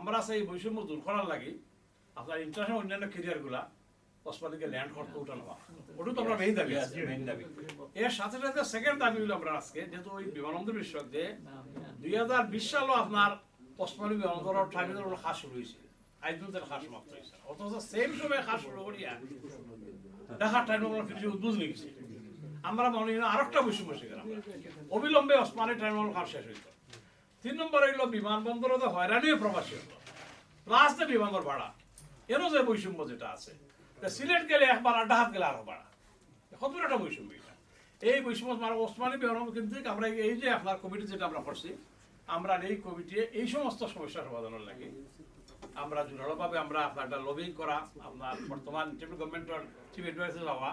আমরা সেই বৈষম্য দূর করার লাগে আপনার ইন্টারন্যাশনাল অন্যান্য কেরিয়ারগুলা ওসমানীকে ল্যান্ড করতে উঠানো হয় ওটা তো আমরা মেইন দাবি আছে। এর সাথে সাথে সেকেন্ড দাবি হলো আমরা আজকে যেহেতু ওই বিমানবন্দর বিষয়ক যে দুই হাজার বিশ সালও আপনার ওসমানী বিমানবন্দর টার্মিনাল খাস শুরু হয়েছে আইদুলদের খাস সমাপ্ত হয়েছে অথচ সেম সময় খাস শুরু করিয়া ঢাকার টার্মিনাল ফিরে উদ্বোধন গেছে। আমরা মনে হয় আরেকটা বৈষম্য শিকার আমরা। অবিলম্বে ওসমানী টার্মিনাল খাস শেষ হইত তিন নম্বর হইল বিমানবন্দরতে হয়রানিও প্রবাসী হলো। যে বিমানের ভাড়া। এরও যে বৈষম্য যেটা আছে, তা সিলেট গেলে একবার বাড়া ডাহাত গেলে আরও বাড়া কত একটা বৈষম্য এই বৈষম্য মানে ওসমানী বিমানবন্দর কিন্তু আমরা এই যে আপনার কমিটি যেটা আমরা করছি, আমরা এই কমিটি, এই সমস্ত সমস্যার সমাধানের লাগে। আমরা জোরালোভাবে আমরা আপনার একটা লবিং করা, আপনার বর্তমান গভর্নমেন্টের চিফ এডভাইসার হওয়া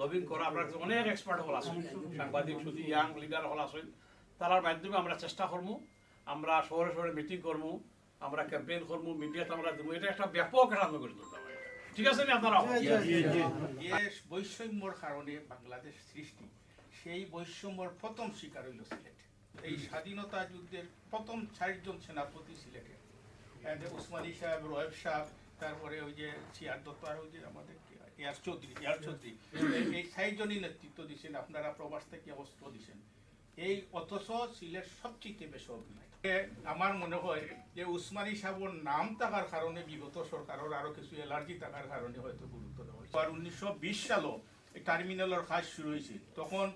লবিং করা আমরা অনেক এক্সপার্ট হল আছেন সাংবাদিক শুধু ইয়াং লিডার হল আছেন তার মাধ্যমে আমরা চেষ্টা করব আমরা শহরে শহরে মিটিং করব আমরা ক্যাম্পেইন করব মিডিয়াতে আমরা দেবো এটা একটা ব্যাপক একটা আমরা করে তুলতে হবে ঠিক আছে আপনারা বৈষম্যর কারণে বাংলাদেশ সৃষ্টি সেই বৈষম্যর প্রথম শিকার হইল সিলেট। এই স্বাধীনতা যুদ্ধের প্রথম চারজন সেনাপতি সিলেটে। And উসমানী সাহেব রয়েব সাহেব তারপরে ওই যে সিয়ার দত্ত আর ওই যে আমাদের এয়ার চৌধুরী এয়ার চৌধুরী। এই- এই চারজনই নেতৃত্ব দিচ্ছেন আপনারা প্রবাস থেকে অস্ত্র দিচ্ছেন এই অথচ সিলেট সবচেয়ে বেশি অভিনয়। আমার মনে হয় যে উসমানী সাহেবের নাম থাকার কারণে বিগত সরকারের আরও কিছু এলার্জি থাকার কারণে হয়তো গুরুত্ব দেওয়া হয়েছে। আর উনিশশো বিশ সালও এই টার্মিনালের কাজ শুরু হয়েছে। তখন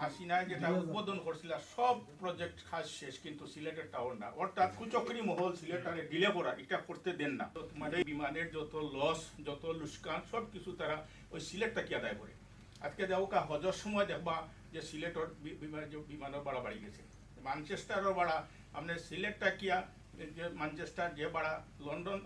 হাসিনা যেটা উদ্বোধন করছিল সব প্রজেক্ট কাজ শেষ কিন্তু সিলেটের টাওয়ার না। অর্থাৎ কুচক্রি মহল সিলেটারে ডিলে করা এটা করতে দেন না। তোমাদের বিমানের যত লস যত লুস্কান সব কিছু তারা ওই সিলেটটাকে আদায় করে। আজকে দেখো কা হজর সময় দেখবা যে সিলেটর বি- বিমান যে বিমানের ভাড়া বাড়ি গেছে। ম্যানচেস্টারের ভাড়া আপনার সিলেটটা কিয়া? যে ম্যানচেস্টার যে বাড়া, লন্ডন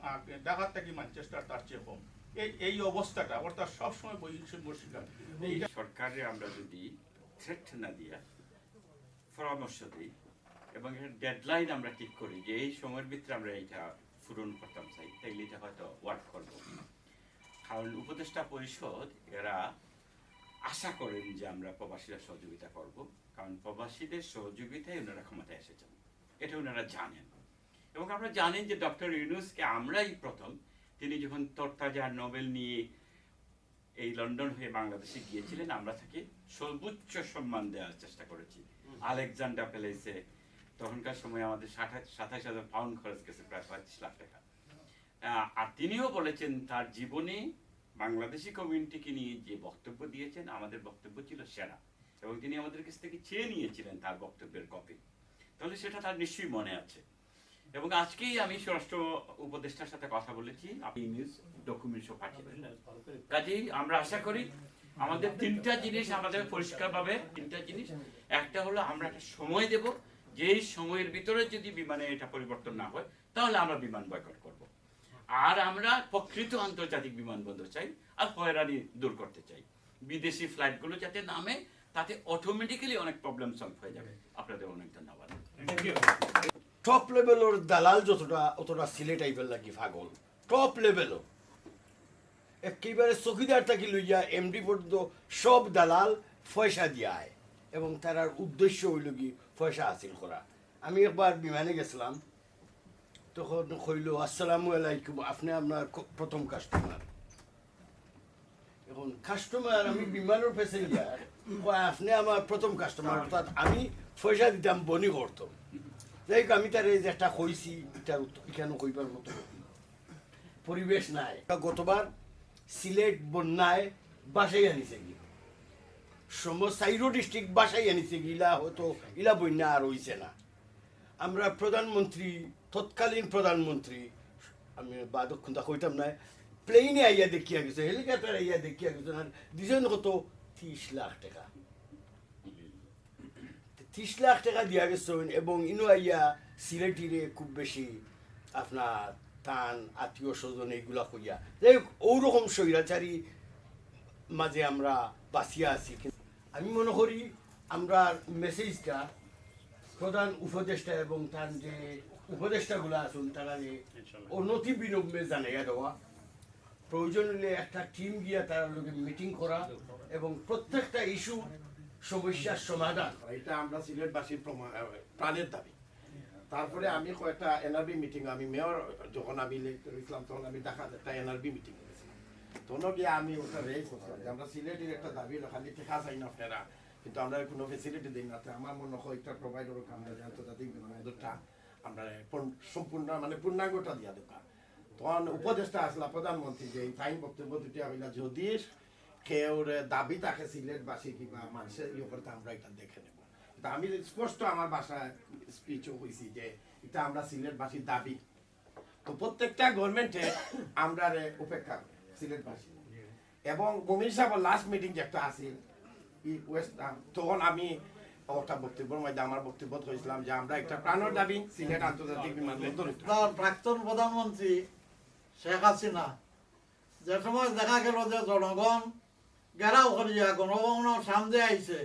ঢাকার থেকে ম্যানচেস্টার তার চেয়ে কম। এই এই অবস্থাটা অর্থাৎ সবসময় বৈষম্য শিকার। এইটা সরকারে আমরা যদি থ্রেট না দিয়া পরামর্শ দিই এবং ডেডলাইন আমরা ঠিক করি যে এই সময়ের ভিতরে আমরা এইটা পূরণ করতাম চাই, তাইলে এটা হয়তো ওয়ার্ক করব। কারণ উপদেষ্টা পরিষদ, এরা আশা করেন যে আমরা প্রবাসীরা সহযোগিতা করব কারণ প্রবাসীদের সহযোগিতায় ওনারা ক্ষমতায় এসেছেন। এটা ওনারা জানেন। এবং আপনারা জানেন যে ডক্টর ইউনুসকে আমরাই প্রথম। তিনি যখন তরতাজা নোবেল নিয়ে এই লন্ডন হয়ে বাংলাদেশে গিয়েছিলেন আমরা তাকে সর্বোচ্চ সম্মান দেওয়ার চেষ্টা করেছি। আলেকজান্ডার প্যালেসে। তখনকার সময় আমাদের সাতাশ হাজার পাউন্ড খরচ গেছে প্রায় পঁয়ত্রিশ লাখ টাকা। আহ, আর তিনিও বলেছেন তার জীবনে বাংলাদেশি কমিউনিটিকে নিয়ে যে বক্তব্য দিয়েছেন, আমাদের বক্তব্য ছিল সেরা। এবং তিনি আমাদের কাছ থেকে চেয়ে নিয়েছিলেন তার বক্তব্যের কপি। তাহলে সেটা তার নিশ্চয়ই মনে আছে। এবং আজকেই আমি স্বরাষ্ট্র উপদেষ্টার সাথে কথা বলেছি। আপনি কাজেই আমরা আশা করি আমাদের তিনটা জিনিস আমাদের পরিষ্কার ভাবে তিনটা জিনিস। একটা হলো আমরা একটা সময় দেব। যে সময়ের ভিতরে যদি বিমানে এটা পরিবর্তন না হয়, তাহলে আমরা বিমান বয়কট আর আমরা প্রকৃত আন্তর্জাতিক বিমানবন্দর চাই আর হয়রানি দূর করতে চাই। বিদেশি ফ্লাইটগুলো যাতে নামে তাতে অটোমেটিক্যালি অনেক প্রবলেম সলভ হয়ে যাবে। আপনাদের অনেক ধন্যবাদ। টপ লেভেলের দালাল যতটা অতটা সিলেট আইবেল লাগি পাগল। টপ লেভেলও একেবারে চকিদার থাকি লইয়া এমডি পর্যন্ত সব দালাল পয়সা দিয়ায়। এবং তার উদ্দেশ্য হইল কি পয়সা হাসিল করা। আমি একবার বিমানে গেছিলাম। তখন কইল, আসসালামু আলাইকুম, আপনি আপনার প্রথম কাস্টমার এখন কাস্টমার আমি বিমানের প্যাসেঞ্জার আপনি আমার প্রথম কাস্টমার অর্থাৎ আমি পয়সা দিতাম বনি করতাম যাই হোক, আমি তার এই একটা কইছি, এটার এখানে কইবার মতো পরিবেশ নাই। গতবার সিলেট বন্যায় বাসাই আনিছে কি সমস্ত সাইরো ডিস্ট্রিক্ট বাসাই আনিছে ইলা হয়তো, ইলা বন্যা আর হইছে না। আমরা প্রধানমন্ত্রী তৎকালীন প্রধানমন্ত্রী, আমি বাদক্ষণতা কইতাম না প্লেনে আইয়া দেখিয়া গেছে হেলিকপ্টার আইয়া দেখিয়া গেছে, আর দিছেন কত? ত্রিশ লাখ টাকা। ত্রিশ লাখ টাকা দিয়া গেছেন, এবং ইনো আইয়া সিলেটিরে খুব বেশি আপনার টান, আত্মীয় স্বজন এইগুলা কইয়া। যাই হোক ওরকম স্বৈরাচারী মাঝে আমরা বাঁচিয়া আছি। আমি মনে করি, আমরা মেসেজটা প্রধান উপদেষ্টা এবং তার যে উপদেষ্টাগুলো আছেন তারা যে অনতি বিলম্বে জানাইয়া দেওয়া। প্রয়োজন হলে একটা টিম গিয়া তার লোকে মিটিং করা এবং প্রত্যেকটা ইস্যু সমস্যার সমাধান। এটা আমরা সিলেটবাসীর প্রাণের দাবি। তারপরে আমি কয়েকটা এনআরবি মিটিং আমি মেয়র যখন আমি ইসলাম তখন আমি ঢাকা একটা এনআরবি মিটিং করেছিলাম। তখন গিয়ে আমি ওটা রেস করছিলাম যে আমরা সিলেটের একটা দাবি হলো খালি টেকা চাই না আপনারা কিন্তু আমরা কোনো ফেসিলিটি দিই না। আমার মনে হয় একটা প্রোভাইডার আমরা যে আন্তর্জাতিক বিমানবন্দরটা আমরা সম্পূর্ণ মানে পূর্ণাঙ্গটা দিয়া দোকান তখন উপদেষ্টা আসলা, প্রধানমন্ত্রী, যে টাইম বক্তব্য দুটি হইলা যদি কেউর দাবি থাকে সিলেটবাসী কিংবা মানুষের ইয়ে করতে আমরা এটা দেখে নেব। আমি স্পষ্ট আমার বাসায় স্পিচও হয়েছি যে এটা আমরা সিলেটবাসীর দাবি। তো প্রত্যেকটা গভর্নমেন্টে আমরা উপেক্ষা করে, সিলেটবাসী। এবং মুমিন সাহেব লাস্ট মিটিং যে একটা ওয়েস্ট তখন আমি একটা বক্তব্যের মধ্যে আমার বক্তব্য হয়েছিলাম যে আমরা একটা প্রাণর দাবি সিলেট আন্তর্জাতিক বিমানবন্দর তার প্রাক্তন প্রধানমন্ত্রী শেখ হাসিনা যে সময় দেখা গেল যে জনগণ গেরাও করিয়া গণভবনের সামনে আইছে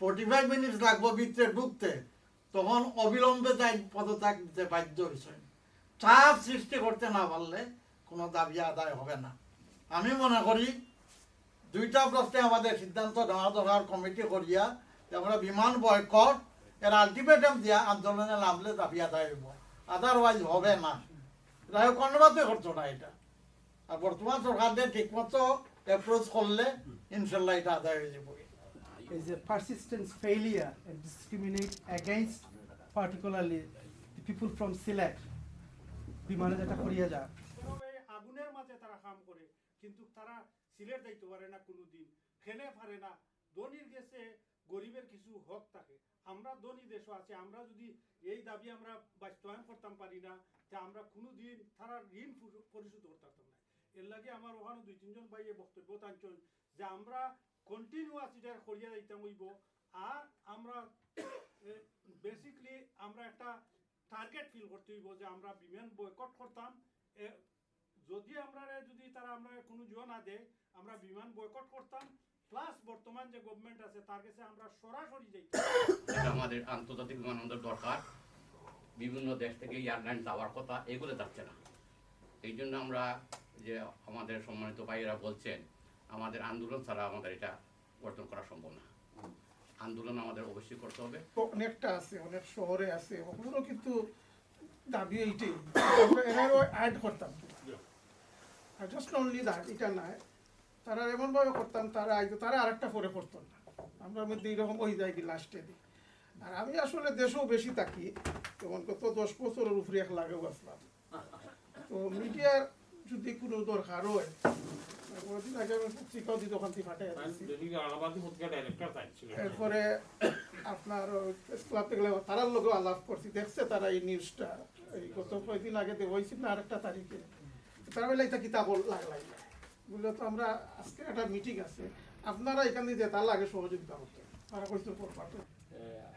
ফোর্টি ফাইভ মিনিট লাগবো ভিতরে ঢুকতে তখন অবিলম্বে তাই পদত্যাগ দিতে বাধ্য হয়েছে চাপ সৃষ্টি করতে না পারলে কোনো দাবি আদায় হবে না। আমি মনে করি দুইটা প্রশ্নে আমাদের সিদ্ধান্ত নেওয়া দরকার কমিটি করিয়া আমরা বিমান বয়কট এর আলটিমেটাম দিয়া আন্দোলনে নামলে দাবি আদায় হইব। আদারওয়াইজ হবে না। যাই হোক কোনোভাবে করতো না এটা। আর বর্তমান সরকার দিয়ে ঠিকমতো অ্যাপ্রোচ করলে ইনশাল্লাহ এটা আদায় হয়ে যাবে। is a persistent failure and discriminate against particularly the people from Sylhet. বিমানে যেটা করিয়া এভাবে আগুনের মাঝে তারা কাম করে কিন্তু তারা সিলেট যাইতে পারে না কোনোদিন। খেলে পারে না। ধনির গেছে গরিবের কিছু হক থাকে। আমরা ধনী দেশও আছে, আমরা যদি এই দাবি আমরা বাস্তবায়ন করতাম পারি না, তা আমরা কোনোদিন তারা ঋণ পরিশোধ করতে পারতাম না। এর লাগে আমার ওখানে দুই, তিনজন ভাইয়ে বক্তব্য টানছেন যে আমরা কন্টিনিউয়াস এটা করিয়া যাইতাম হইব, আর আমরা বেসিকলি আমরা একটা টার্গেট ফিল করতে হইব যে আমরা বিমান বয়কট করতাম। যদি আমরা যদি তারা আমরা কোনো জো না দেয়, আমরা বিমান বয়কট করতাম। প্লাস বর্তমান যে গভর্নমেন্ট আছে তার কাছে আমরা সরাসরি যাইতাম এটা আমাদের আন্তর্জাতিক বিমানবন্দর দরকার। বিভিন্ন দেশ থেকে এয়ারলাইন যাওয়ার কথা এগুলো যাচ্ছে না। এই জন্য আমরা যে আমাদের সম্মানিত ভাইয়েরা বলছেন আমাদের আন্দোলন ছাড়া আমাদের এটা অর্জন করা সম্ভব না। আন্দোলন আমাদের অবশ্যই করতে হবে। অনেকটা আছে অনেক শহরে আছে ওগুলো কিন্তু দাবি এইটাই। আমরা অ্যাড করতাম। জাস্ট অনলি দ্যাট এটা নয় তারা এমনভাবে করতাম তারা আইতো তারা আরেকটা পরে করতো না। আমরা মধ্যে এইরকম হয়ে যায় কি লাস্টে দিই। আর আমি আসলে দেশেও বেশি থাকি যেমন কত দশ বছরের উপরে এক লাগেও আসলাম। তো মিডিয়ার যদি কোনো দরকার হয় এরপরে আপনার ক্লাব থেকে তারার লোক আলাপ করছি দেখছে তারা এই নিউজটা এই গত কয়েকদিন আগে হয়েছিল না আরেকটা তারিখে। তারা বেলা এটা কিতাব লাগলাই বলল তো আমরা আজকে একটা মিটিং আছে। আপনারা এখানে যে তার লাগে সহযোগিতা করতে তারা কইতে পারতো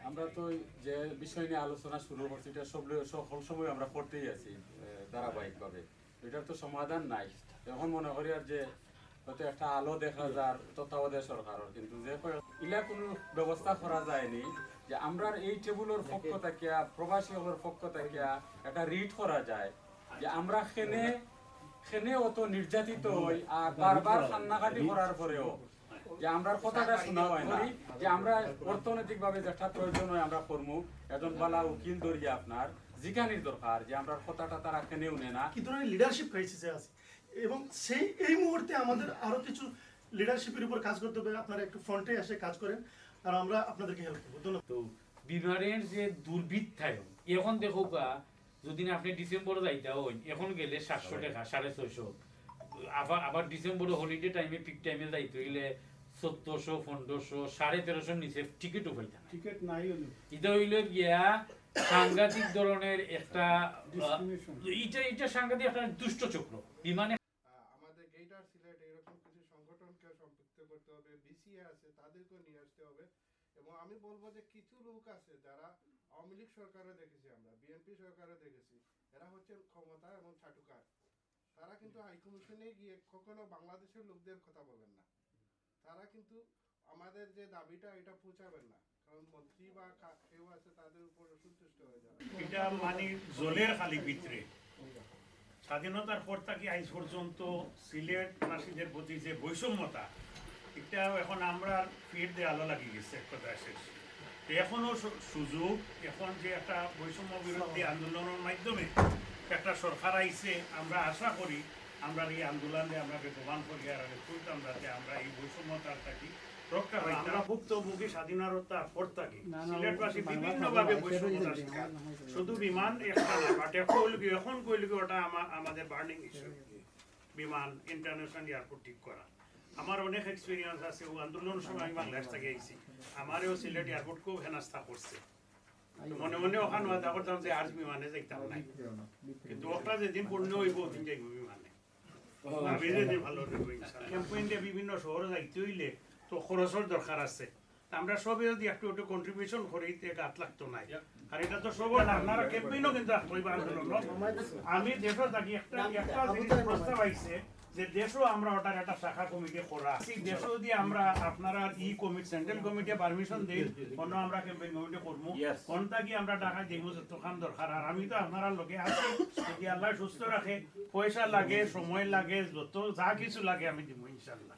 আমরা তো যে বিষয় নিয়ে আলোচনা শুরু করছি এটা সব সকল সময় আমরা করতেই আছি ধারাবাহিকভাবে। এটার তো সমাধান নাই। এখন মনে করি আর যে হয়তো একটা আলো দেখা যার তত্ত্বাবধায়ক সরকারের কিন্তু যে ইলা কোনো ব্যবস্থা করা যায়নি যে আমরা এই টেবুলের পক্ষ থাকিয়া প্রবাসী হলের পক্ষ থাকিয়া একটা রিট করা যায়। যে আমরা খেনে খেনে অত নির্যাতিত হই আর বারবার কান্নাকাটি করার পরেও যে আমরা কথাটা শোনা হয় না যে আমরা অর্থনৈতিক ভাবে যেটা প্রয়োজন হয় আমরা করব একজন বালা উকিল ধরিয়া আপনার জিকানির দরকার যে আমরা কথাটা তারা কেনেও নেয় না। কি ধরনের লিডারশিপ ক্রাইসিসে আছে? এবং সেই এই মুহূর্তে আমাদের আরও কিছু লিডারশিপের উপর কাজ করতে হবে। আপনারা একটু ফ্রন্টে এসে কাজ করেন আর আমরা আপনাদেরকে হেল্প করব। ধন্যবাদ। তো বিমানের যে দুর্বৃত্তায়ন এখন দেখো যদি না আপনি ডিসেম্বরে যাইতে হন এখন গেলে সাতশো টাকা সাড়ে ছয়শো। আবার আবার ডিসেম্বরে হলিডে টাইমে পিক টাইমে যাইতে হইলে চোদ্দশো পনেরোশো সাড়ে তেরোশোর নিচে টিকিটও পাইতাম না টিকিট নাই হলো। এটা হইল গিয়া সাংঘাতিক ধরনের একটা এটা এটা সাংঘাতিক একটা দুষ্ট চক্র। বিমানে আমাদের গেইটার সিলেট এরকম কিছু সংগঠনকে সম্পৃক্ত করতে হবে বিসিএ আছে তাদেরকে নিয়ে আসতে হবে। এবং আমি বলব যে কিছু লোক আছে যারা আওয়ামী লীগ সরকারও দেখেছি আমরা, বিএনপি সরকারও দেখেছি, এরা হচ্ছে ক্ষমতা এবং চাটুকার তারা কিন্তু হাই কমিশনে গিয়ে কখনো বাংলাদেশের লোকদের কথা বলেন না। তারা কিন্তু আমাদের যে দাবিটা, এটা পৌঁছাবেন না। কারণ মন্ত্রী বা কেউ আছে তাদের উপর সন্তুষ্ট হয়ে যাবে। এটা মানে জলের খালি ভিতরে। স্বাধীনতার পর থেকে আজ পর্যন্ত সিলেট বাসীদের প্রতি যে বৈষম্যতা এটা এখন আমরা ফির দিয়ে আলো লাগিয়ে গেছে এক কথা শেষ তো এখনও সু- সুযোগ এখন যে একটা বৈষম্য বিরোধী আন্দোলনের মাধ্যমে একটা সরকার আইছে আমরা আশা করি আমরা এই আন্দোলনে আমরা বেগবান করি আর আগে তুলতাম যাতে আমরা এই বৈষম্যতার থাকি রক্ষা পাই আমরা ভুক্তভোগী স্বাধীনতা পর থাকি। সিলেটবাসী বিভিন্নভাবে বৈষম্যতার শিকার শুধু বিমান একটা বাট এখন কইল এখন কইল ওটা আমাদের বার্নিং ইস্যু বিমান ইন্টারন্যাশনাল এয়ারপোর্ট ঠিক করা। আমার অনেক এক্সপিরিয়েন্স আছে, ও আন্দোলনের সময় আমি বাংলাদেশ থেকে আইছি। আমারও সিলেট এয়ারপোর্ট খুব হেনাস্তা করছে। মনে মনে ওখানে ওয়াদা করতাম যে আজ বিমানে যাইতাম নাই। কিন্তু ওটা যেদিন পূর্ণ হইব ওদিন যাইব বিমানে। ভাবি যে ভালো হইব বিভিন্ন শহরে যাইতে হইলে তো খরচের দরকার আছে। আমরা সবে যদি একটু একটু কন্ট্রিবিউশন করি গাত লাগতো নাই। আর এটা তো সবার না, আপনারা ক্যাম্পেইনও কিন্তু আমি দেশও থাকি, একটা একটা জিনিস প্রস্তাব আইছে যে দেশও আমরা ওটার একটা শাখা কমিটি করা। ঠিক দেশও যদি আমরা আপনারা ই কমিটি সেন্ট্রাল কমিটি পারমিশন দিই অন্য আমরা ক্যাম্পেইন কমিটি করব কোনটা কি আমরা টাকা দিব যতখান দরকার। আর আমি তো আপনারা লগে আছি। যদি আল্লাহ সুস্থ রাখে পয়সা লাগে সময় লাগে যত যা কিছু লাগে আমি দিব ইনশাল্লাহ